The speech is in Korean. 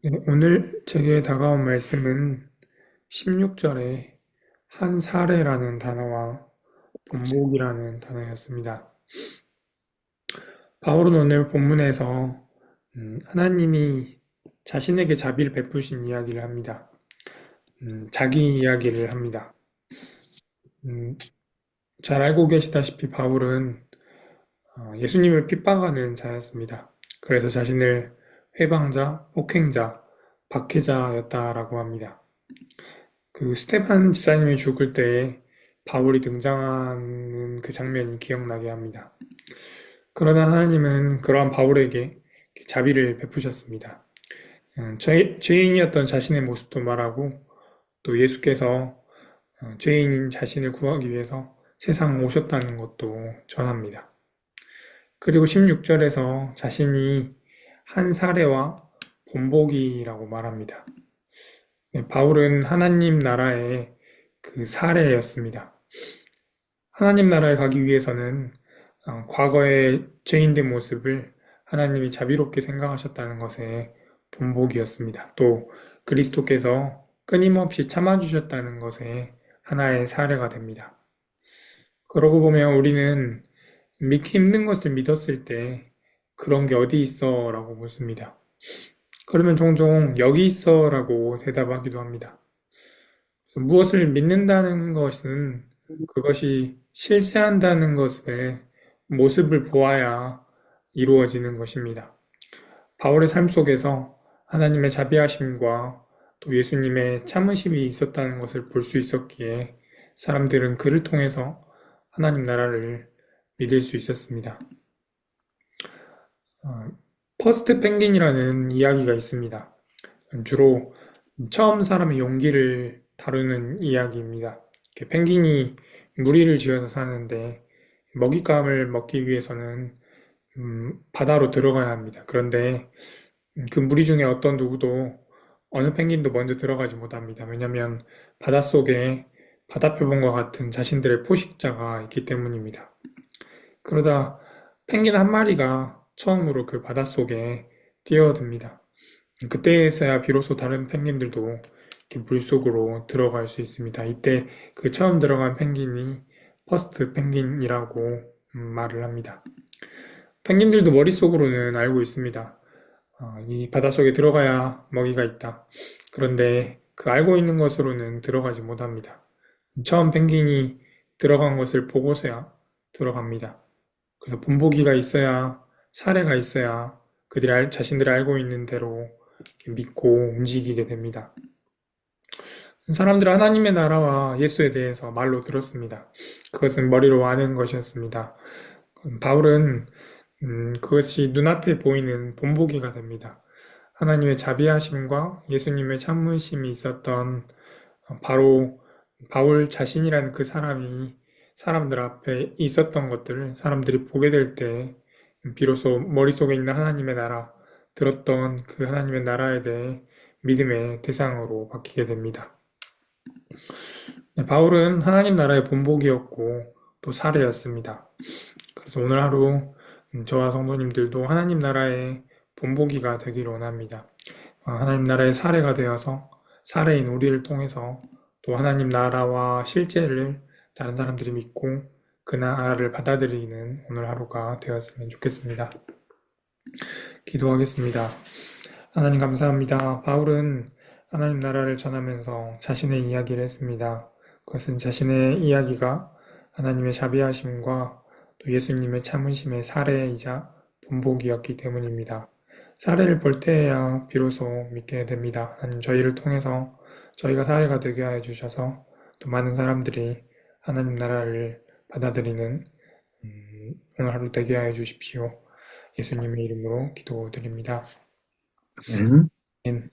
네, 오늘 제게 다가온 말씀은 16절에 한 사례라는 단어와 본복이라는 단어였습니다. 바울은 오늘 본문에서 음, 하나님이 자신에게 자비를 베푸신 이야기를 합니다. 음, 자기 이야기를 합니다. 음, 잘 알고 계시다시피 바울은 어, 예수님을 핍박하는 자였습니다. 그래서 자신을 회방자, 폭행자, 박해자였다라고 합니다. 그 스테반 집사님이 죽을 때에 바울이 등장하는 그 장면이 기억나게 합니다. 그러나 하나님은 그러한 바울에게 자비를 베푸셨습니다. 음, 죄, 죄인이었던 자신의 모습도 말하고 또 예수께서 어, 죄인인 자신을 구하기 위해서 세상 오셨다는 것도 전합니다. 그리고 16절에서 자신이 한 사례와 본보기라고 말합니다. 네, 바울은 하나님 나라의 그 사례였습니다. 하나님 나라에 가기 위해서는 어, 과거의 죄인된 모습을 하나님이 자비롭게 생각하셨다는 것에 본보기였습니다. 또 그리스도께서 끊임없이 참아주셨다는 것에 하나의 사례가 됩니다. 그러고 보면 우리는 믿기 힘든 것을 믿었을 때 그런 게 어디 있어? 라고 묻습니다. 그러면 종종 여기 있어 라고 대답하기도 합니다. 무엇을 믿는다는 것은 그것이 실제한다는 것의 모습을 보아야 이루어지는 것입니다. 바울의 삶 속에서 하나님의 자비하심과 또 예수님의 참으심이 있었다는 것을 볼 수 있었기에 사람들은 그를 통해서 하나님 나라를 믿을 수 있었습니다. 어, 퍼스트 펭귄이라는 이야기가 있습니다. 주로 처음 사람의 용기를 다루는 이야기입니다. 펭귄이 무리를 지어서 사는데 먹잇감을 먹기 위해서는 음, 바다로 들어가야 합니다. 그런데 그 무리 중에 어떤 누구도 어느 펭귄도 먼저 들어가지 못합니다. 왜냐하면 바닷속에 바다표본과 같은 자신들의 포식자가 있기 때문입니다. 그러다 펭귄 한 마리가 처음으로 그 바닷속에 뛰어듭니다. 그때에서야 비로소 다른 펭귄들도 물속으로 들어갈 수 있습니다. 이때 그 처음 들어간 펭귄이 퍼스트 펭귄이라고 음, 말을 합니다. 펭귄들도 머릿속으로는 알고 있습니다. 어, 이 바닷속에 들어가야 먹이가 있다. 그런데 그 알고 있는 것으로는 들어가지 못합니다. 처음 펭귄이 들어간 것을 보고서야 들어갑니다. 그래서 본보기가 있어야 사례가 있어야 그들이 자신들이 알고 있는 대로 믿고 움직이게 됩니다. 사람들은 하나님의 나라와 예수에 대해서 말로 들었습니다. 그것은 머리로 아는 것이었습니다. 바울은 음, 그것이 눈앞에 보이는 본보기가 됩니다. 하나님의 자비하심과 예수님의 참으심이 있었던 바로 바울 자신이라는 그 사람이 사람들 앞에 있었던 것들을 사람들이 보게 될 때 비로소 머릿속에 있는 하나님의 나라, 들었던 그 하나님의 나라에 대해 믿음의 대상으로 바뀌게 됩니다. 네, 바울은 하나님 나라의 본복이었고 또 사례였습니다. 그래서 오늘 하루 저와 성도님들도 하나님 나라의 본보기가 되기를 원합니다. 어, 하나님 나라의 사례가 되어서 사례인 우리를 통해서 또 하나님 나라와 실제를 다른 사람들이 믿고 그 나라를 받아들이는 오늘 하루가 되었으면 좋겠습니다. 기도하겠습니다. 하나님 감사합니다. 바울은 하나님 나라를 전하면서 자신의 이야기를 했습니다. 그것은 자신의 이야기가 하나님의 자비하심과 또 예수님의 참으심의 사례이자 본보기였기 때문입니다. 사례를 볼 때에야 비로소 믿게 됩니다. 하나님 저희를 통해서 저희가 사례가 되게 해 주셔서 또 많은 사람들이 하나님 나라를 받아들이는 음, 오늘 하루 되게 해 주십시오. 예수님의 이름으로 기도드립니다. 음. 음.